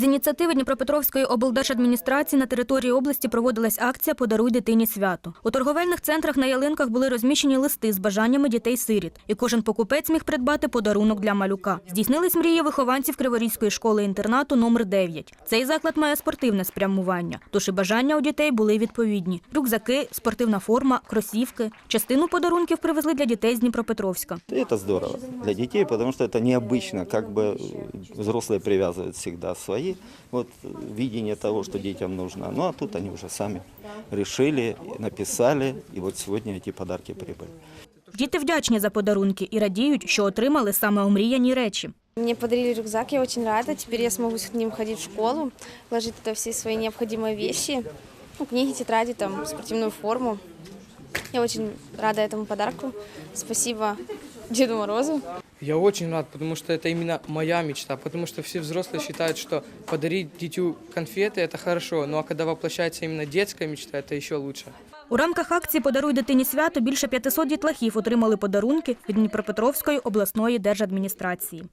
З ініціативи Дніпропетровської облдержадміністрації на території області проводилась акція Подаруй дитині свято. У торговельних центрах на ялинках були розміщені листи з бажаннями дітей-сиріт, і кожен покупець міг придбати подарунок для малюка. Здійснились мрії вихованців Криворізької школи-інтернату номер 9 Цей заклад має спортивне спрямування, тож і бажання у дітей були відповідні: рюкзаки, спортивна форма, кросівки. Частину подарунків привезли для дітей з Дніпропетровська. И Это здорово для детей, потому что это необычно, как бы э, взрослые привязывают всегда свои вот э, видение того, что детям нужно. Ну а тут они уже сами решили, написали, и вот сегодня эти подарки прибыли. Діти вдячні за подарунки і радіють, що отримали саме омріяні речі. Мне подарили рюкзак, я очень рада. Теперь я смогу с ним ходить в школу, ложить туда все свои необходимые вещи, ну, книги, тетради, там, спортивную форму. Я очень рада этому подарку. Спасибо Деду Морозу. Я очень рад, потому что это именно моя мечта, потому что все взрослые считают, что подарить дитю конфеты – это хорошо, ну а когда воплощается именно детская мечта, это еще лучше. У рамках акції Подаруй дитині свято більше 500 дітлахів отримали подарунки від Дніпропетровської обласної держадміністрації.